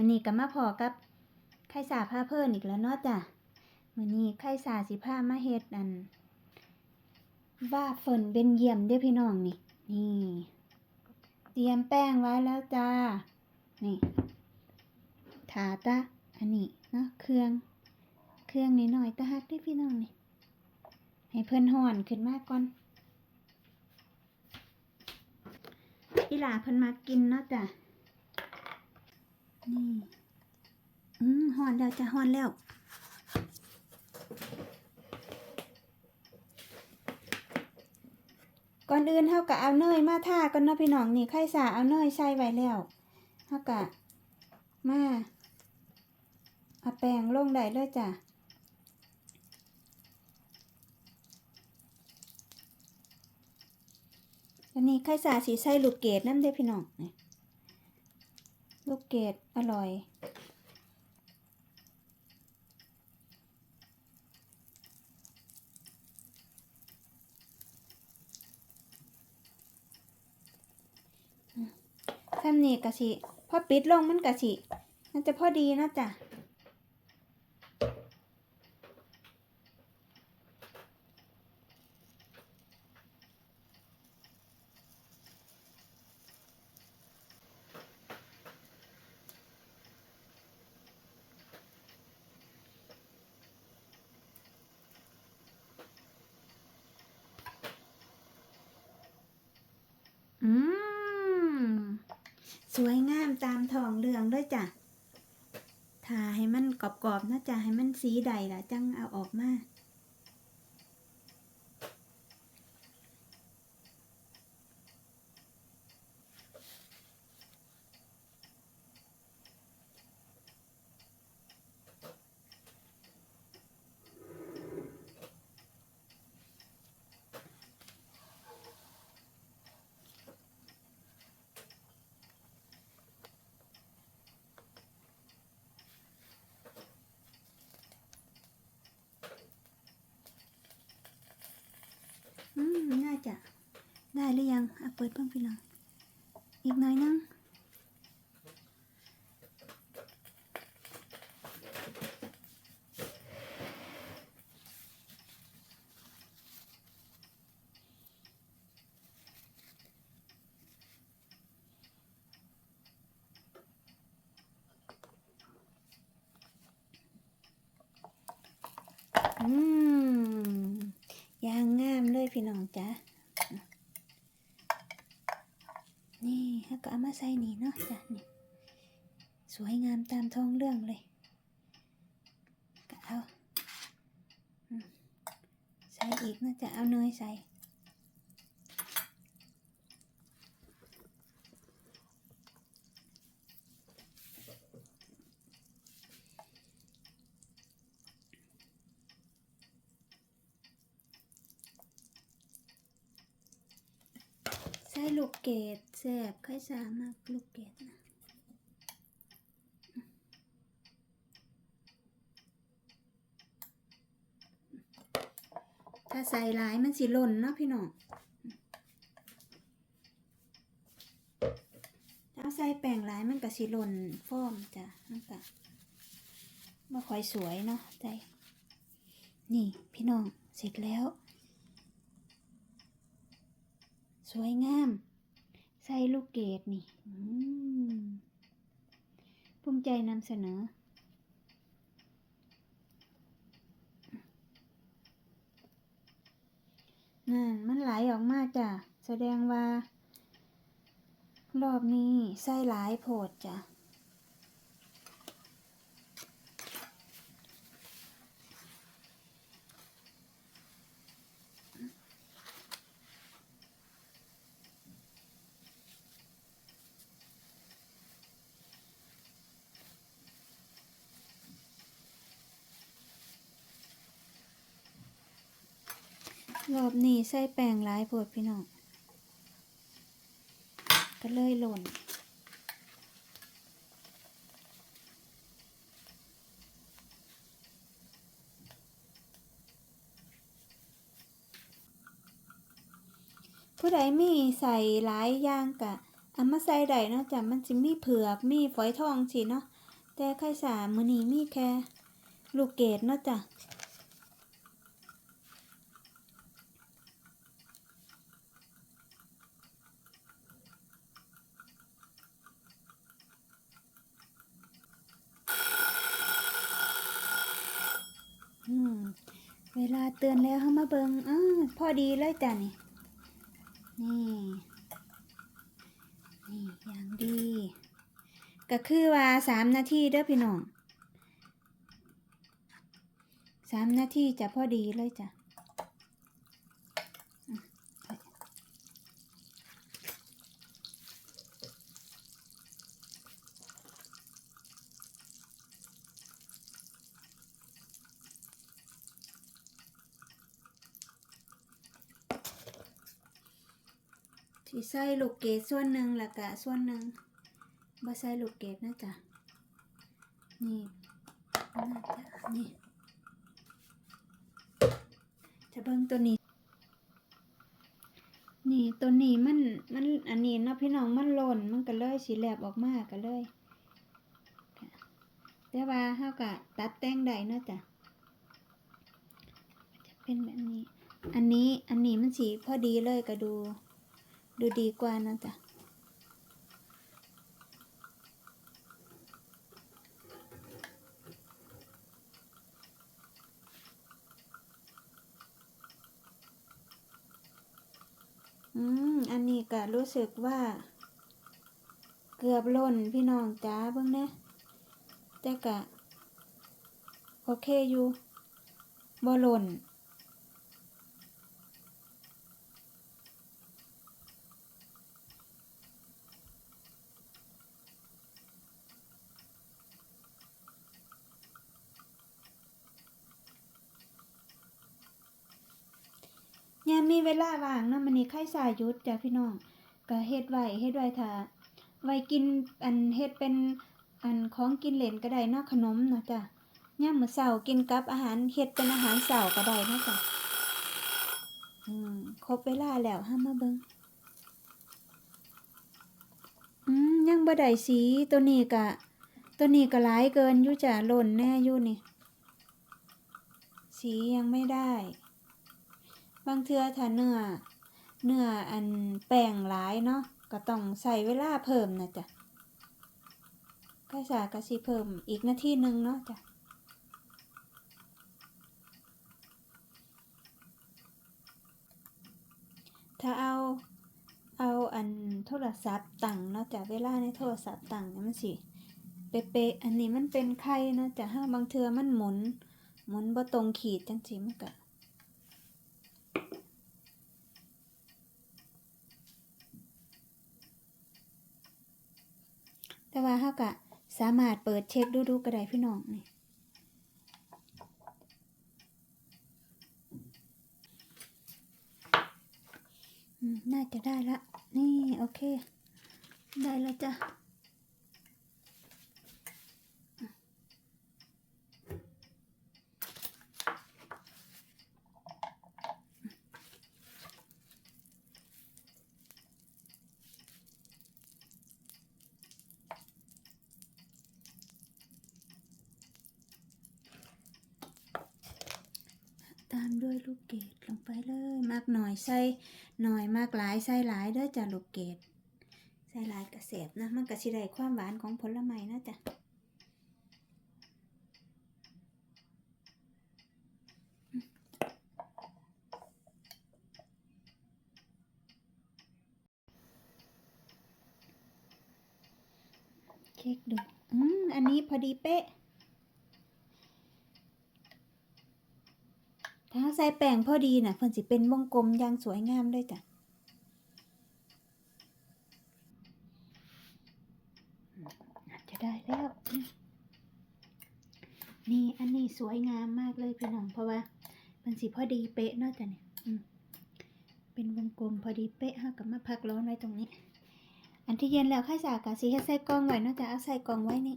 มันนี้ก็มาพอกับไข่สาผ้าเพิ่นอีกแล้วเนาะจ้ะมันนี้ไข่สาสิผ้ามาเฮ็ดอันว่าฝนเบนเยี่ยมเด้อพี่น้องนี่ นี่ เตรียมแป้งไว้แล้วจ้า นี่ถาตะอันนี้เนาะเครื่อง เครื่องนิดหน่อยตะฮักด้อพี่น้องนี่ ให้เพิ่นห่อนขึ้นมาก่อนอีหลาเพิ่นมากินเนาะจ้ะ นี่ อืมห่อนแล้วจะห่อนแล้วก่อนอื่นเฮาก็เอาเนยมาท่ากันเนาะพี่น้องนี่ไข่สาเอาเนยใส่ไว้แล้วเฮาก็มาเอาแป้งลงได้เลยจ้ะอันนี้ไข่สาสีใส่ลูกเกดน้ำเด้พี่น้องนี่ กเกดอร่อยซ้ำนี่กะสิพอปิดลงมันกะสิมันจะพอดีนะจ้ะ สวยงามตามทองเหลืองด้วยจ้ะทาให้มันกรอบๆนะจ้ะให้มันสีใดล่ะจังเอาออกมา อืม น่า จะได้หรือยังอะเปิดเพิ่มพี่น้องอีกหน่อยนึง อืมยางงามเลยพี่น้องจ้ะ นี่ก็เอามาใส่นี่เนาะจ้ะนี่สวยงามตามท้องเรื่องเลยก็เอาใส่อีกนะจะเอาเนยใส่ ใส่ลูกเกดแสบค่อยสามากลูกเกดนะถ้าใส่หลายมันสิหล่นเนาะพี่น้องถ้าใส่แป้งหลายมันก็สิหล่นฟ้อมจ้ะมันก็ไม่ค่อยสวยเนาะใจนี่พี่น้องเสร็จแล้ว สวยงาม ใส่ลูกเกดนี่ภูมิใจนำเสนอ นั่น มันไหลออกมาจ้ะ แสดงว่า รอบนี้ใส่หลายโพดจ้ะ รอบนี้ใส่แป้งหลายโพดพี่น้อง ก็เลยหล่น ผู้ใดมีใส่หลายอย่างกะเอามาใส่ได้เนาะจ้ะมันสิมีเผือกมีฝอยทองสิเนาะแต่ไข่สามื้อนี้มีแค่ลูกเกดเนาะจ้ะ อืม เตือนแล้วเขามาเบิงอ้าพอดีเลยจ้ะนี่ นี่ นี่อย่างดี ก็คือว่าสามนาทีเด้อพี่น้องสามนาทีจะพอดีเลยจ้ะ ที่ใส่ลูกเกดส่วนหนึ่งแล้วก็ส่วนหนึ่งบ่ใส่ลูกเกดนะจ๊ะนี่น่าจะนี่ จะเบิ่งตัวนี้ นี่ตัวนี้มันมันอันนี้เนาะพี่น้องมันหล่นมันก็เลยสีแลบออกมาก็เลยแต่ว่าเฮาก็ตัดแต่งได้เนาะจ้ะจะเป็นแบบนี้ อันนี้อันนี้มันสีพอดีเลยก็ดู ดูดีกว่านะจ้ะอืม อันนี้ก็รู้สึกว่า เกือบหล่นพี่น้องจ้าเบิ่งเนี่ยแต่กะ โอเคอยู่บ่ล่น มีเวลาว่างนะมันนี่ไข่สายยุดจ้ะพี่น้องก็เฮ็ดไว้เฮ็ดไว้ถ้าไว้กินอันเฮ็ดเป็นอันของกินเล่นก็ได้เนาะขนมเนาะจ้ะยามมื้อเช้ากินกับอาหารเฮ็ดเป็นอาหารเช้าก็ได้เนาะจ้ะอืมครบเวลาแล้วห้ามาเบิงอืมยังบ่ได้สีตัวนี้ก็ตัวนี้ก็หลายเกินอยู่จ้ะหล่นแน่อยู่นี่ สียังไม่ได้ บางเทื่อถ้าเนื้อเนื้ออันแป้งหลายเนาะก็ต้องใส่เวลาเพิ่มนะจ๊ะไก่สากะสิเพิ่มอีกนาทีหนึ่งเนาะจ้ะถ้าเอาเอาอันโทรศัพท์ตั้งเนาะจ้ะเวลาในโทรศัพท์ตั้งเนี่ยมันสิเป๊ะๆอันนี้มันเป็นไข่เนาะจ้ะถ้าบางเทือมันหมุน หมุนบ่ตรงขีดจังซี่มันก็ แต่ว่าเฮาก็สามารถเปิดเช็คดูดูก็ได้พี่น้องนี่น่าจะได้ละ นี่ โอเค ได้แล้วจ้ะ ตามด้วยลูกเกดลงไปเลยมากหน่อยใส่หน่อยมากหลายใส่หลายเด้อจ้ะลูกเกดใส่หลายกระเสบนะมันก็สิได้ความหวานของผลไม้นะจ้ะเช็คดู อืม อันนี้พอดีเป๊ะ ถ้าใส่ แป้งพอดีน่ะเพิ่นสิเป็นวงกลมอย่างสวยงามเลยจ้ะอาจจะได้แล้ว นี่อันนี้สวยงามมากเลยพี่น้องเพราะว่ามันสิพอดีเป๊ะเนาะจ้ะเนี่ยเป็นวงกลมพอดีเป๊ะฮะกับมาพักร้อนไว้ตรงนี้ อันที่เย็นแล้วค่อยสากะสิให้ใส่กล่องไว้เนาะจ้ะเอาใส่กล่องไว้นี่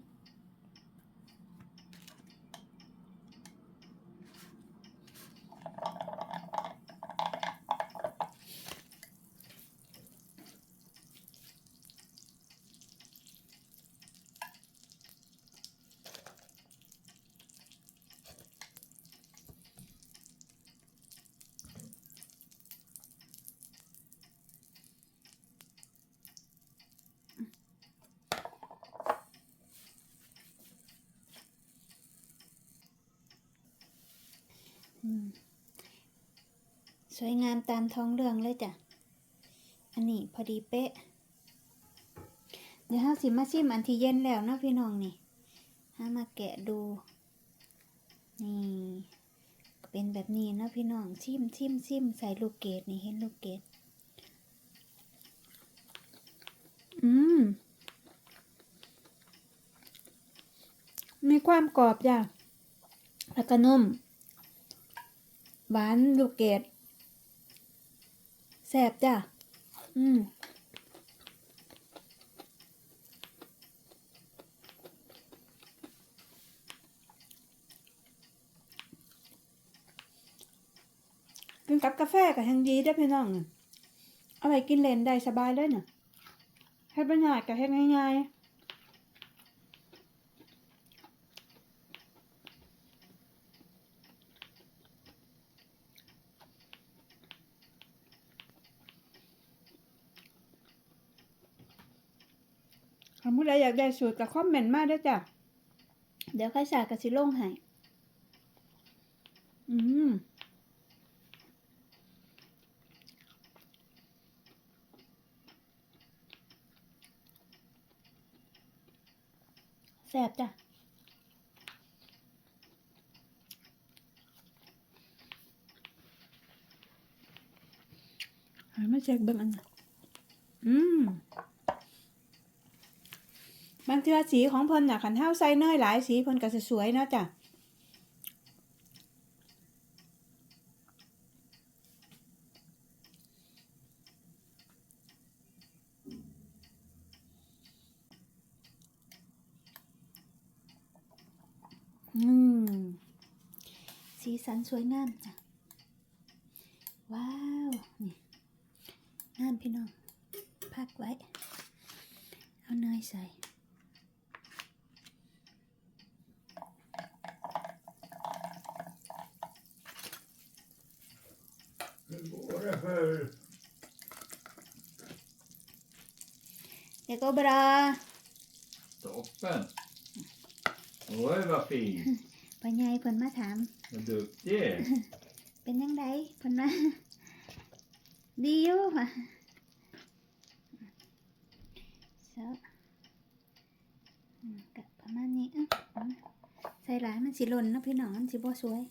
วยงามตามท้องเรื่องเลยจ้ะ อันนี้พอดีเป๊ะ เดี๋ยวเราสิมาชิมอันที่เย็นแล้วนาะพี่น้องนี่ห้ามาแกะดู นี่ เป็นแบบนี้นาะพี่น้อง ชิมชิมชิมใส่ลูกเกดนี่เห็นลูกเกดอืม มีความกรอบจ้ะแล้วก็นุ่มหวานลูกเกด แสบจ้ะ อืมกินกับกาแฟกับแฮงดีได้พี่น้องน่ะเอาไปกินเล่นได้สบายเลยเน่ะให้บรรยากก็เฮ็ดง่ายๆาผู้ใดอยากได้สูตรก็คอมเมนต์มาเด้อจ้ะ เดี๋ยวค่อยสากก็สิลงให้ อืมแซ่บจ้ะหามาเช็คเบิ่งอันนะอืม บาง เทือสีของเพิ่นน่ะคันเฮาใส่เนยหลายสีเพิ่นก็สิสวยเนาะจ้ะอืม สีสันสวยงามจ้ะ ว้าว นี่งามพี่น้อง พักไว้ เอาเนยใส่ Hur går det för... Det går bra. Toppen! Oj, vad fin! พ่อใหญ่เพิ่นมาถาม Vad duktig! เป็นยังไงเพิ่นว่าดีอยู่ค่ะเซะอืมกะประมาณนี้อะอะใส่หลายมันสิหล่นเนาะพี่น้องมันสิบ่สวย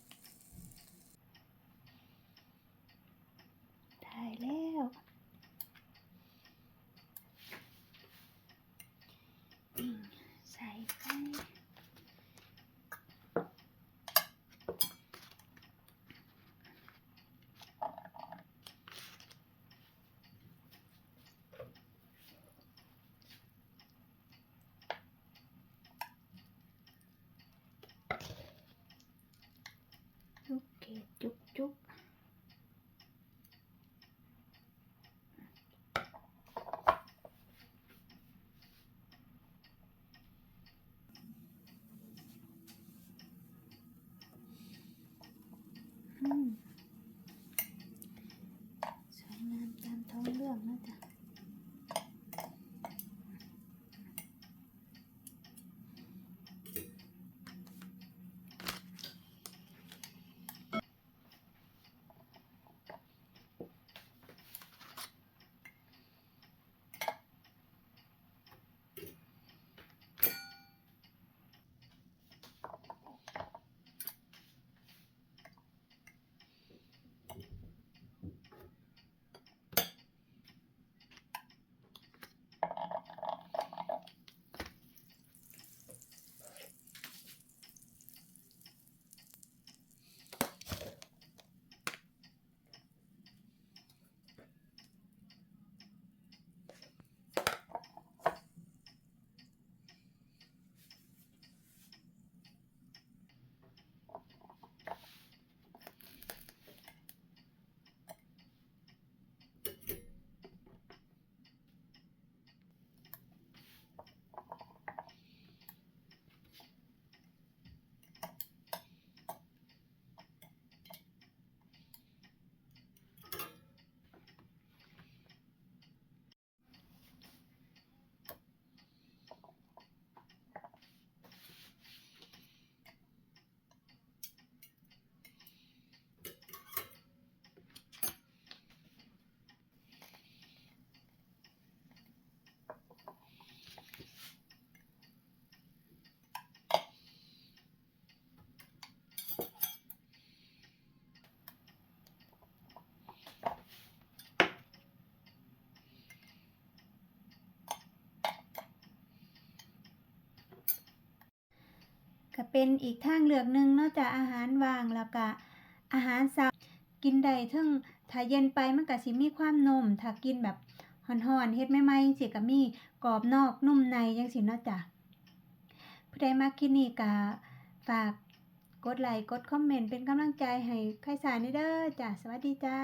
ก็เป็นอีกทางเลือกหนึ่งนาะจ้ะอาหารว่างแล้วก็อาหารเช้ากินได้ทั้งถ้าเย็นไปมันก็สิมีความนมถ้ากินแบบร้อนๆเฮ็ดใหม่ๆจังซี่ก็มีกรอบนอกนุ่มในจังซี่เนาะจ้ะผู้ใดมักคลิปนี้ก็ฝากกดไลค์กดคอมเมนต์เป็นกำลังใจให้ไข่สารนี่เด้อจ้ะสวัสดีจ้า